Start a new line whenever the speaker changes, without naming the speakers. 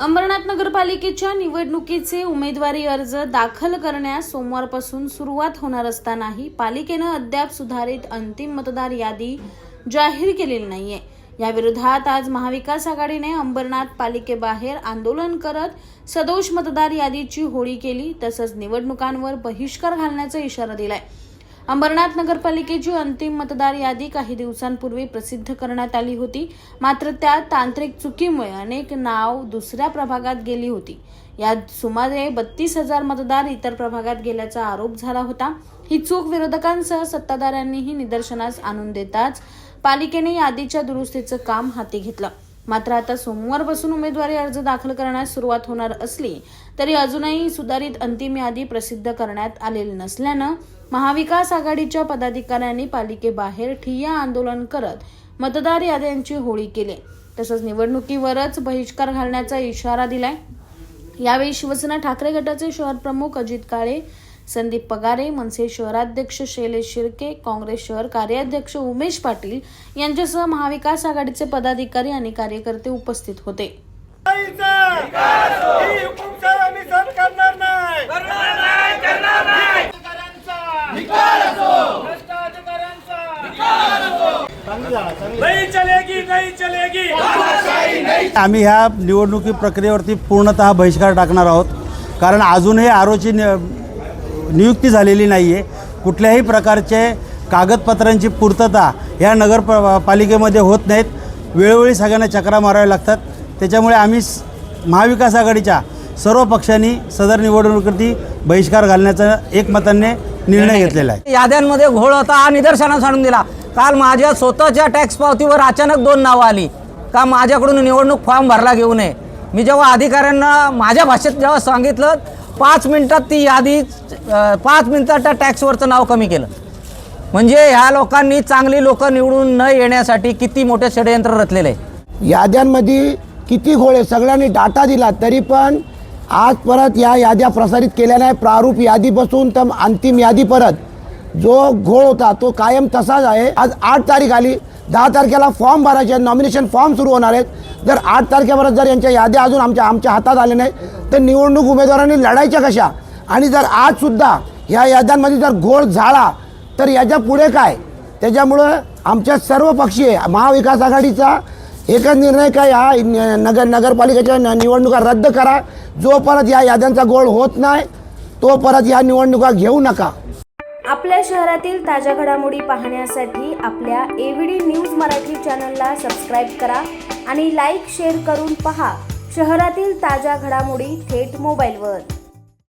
अंबरनाथ नगरपालिकेच्या निवडणुकीचे उमेदवारी अर्ज दाखल करण्यास सोमवारपासून सुरुवात होणार असतानाही पालिकेनं अद्याप सुधारित अंतिम मतदार यादी जाहीर केलेली नाहीये. याविरोधात आज महाविकास आघाडीने अंबरनाथ पालिकेबाहेर आंदोलन करत सदोष मतदार यादीची होळी केली तसंच निवडणुकांवर बहिष्कार घालण्याचा इशारा दिलाय. अंबरनाथ नगरपालिकेची अंतिम मतदार यादी काही दिवसांपूर्वी प्रसिद्ध करण्यात आली होती. मात्र त्या तांत्रिक चुकीमुळे अनेक नाव दुसऱ्या प्रभागात गेली होती. यात सुमारे बत्तीस हजार मतदार इतर प्रभागात गेल्याचा आरोप झाला होता. ही चूक विरोधकांसह सत्ताधाऱ्यांनीही निदर्शनास आणून देताच पालिकेने यादीच्या दुरुस्तीचं काम हाती घेतलं. मात्र आता सोमवारपासून उमेदवारी अर्ज दाखल करण्यास सुरुवात होणार असली तरी अजूनही सुधारित अंतिम यादी प्रसिद्ध करण्यात आलेली नसल्यानं महाविकास आघाडीच्या पदाधिकाऱ्यांनी पालिकेबाहेर ठिय्या आंदोलन करत मतदार याद्यांची होळी केली. तसंच निवडणुकीवरच बहिष्कार घालण्याचा इशारा दिलाय. यावेळी शिवसेना ठाकरे गटाचे शहर प्रमुख अजित काळे संदीप पगारे मनसे शहराध्यक्ष शैलेश शिर्के काँग्रेस शहर कार्याध्यक्ष उमेश पाटील यांच्यासह महाविकास आघाडीचे पदाधिकारी आणि कार्यकर्ते उपस्थित होते.
ही आम्ही
ह्या निवडणुकी प्रक्रियेवरती पूर्णतः बहिष्कार टाकणार आहोत. कारण अजूनही आरोची नियुक्ती झालेली नाही आहे कुठल्याही प्रकारचे कागदपत्रांची पूर्तता ह्या नगर प- पालिकेमध्ये होत नाहीत. वेळोवेळी सगळ्यांना चक्रा माराव्या लागतात. त्याच्यामुळे आम्ही महाविकास आघाडीच्या सर्व पक्षांनी सदर निवडणुकीवरती बहिष्कार घालण्याचा एकमताने निर्णय घेतलेला आहे.
याद्यांमध्ये घोळ होता हा निदर्शनास आणून दिला. काल माझ्या स्वतःच्या टॅक्स पावतीवर अचानक दोन नावं आली. का माझ्याकडून निवडणूक फॉर्म भरला घेऊ नये? मी जेव्हा अधिकाऱ्यांना माझ्या भाषेत जेव्हा सांगितलं पाच मिनिटात ती यादी पाच मिनिटात त्या टॅक्सवरचं नाव कमी केलं. म्हणजे ह्या लोकांनी चांगली लोक निवडून न येण्यासाठी किती मोठे षडयंत्र रचलेलं. आहे
याद्यांमध्ये किती घोळ आहे सगळ्यांनी डाटा दिला तरी पण आज परत या याद्या प्रसारित केल्या नाही. प्रारूप यादी बसून तर अंतिम यादी परत. जो घोळ होता तो कायम तसाच आहे. आज आठ तारीख आली. दहा तारखेला फॉर्म भरायचे आहेत नॉमिनेशन फॉर्म सुरू होणार आहेत. जर आठ तारखेपर्यंत जर यांच्या याद्या अजून आमच्या आमच्या हातात आल्या नाही तर निवडणूक उमेदवारांनी लढायच्या कशा? आणि जर आजसुद्धा ह्या याद्यांमध्ये जर घोळ झाला तर याच्यापुढे काय? त्याच्यामुळं आमच्या सर्व पक्षीय महाविकास आघाडीचा एकच निर्णय काय? हा न- नगर नगरपालिकेच्या निवडणुका रद्द करा. जो परत या याद्यांचा गोळ होत नाही तो परत या निवडणुका घेऊ नका.
आपल्या शहरातील ताज्या घडामोडी पाहण्यासाठी आपल्या A V D news Marathi चॅनलला सबस्क्राईब करा आणि लाईक शेअर करून पहा शहरातील ताज्या घडामोडी थेट मोबाईलवर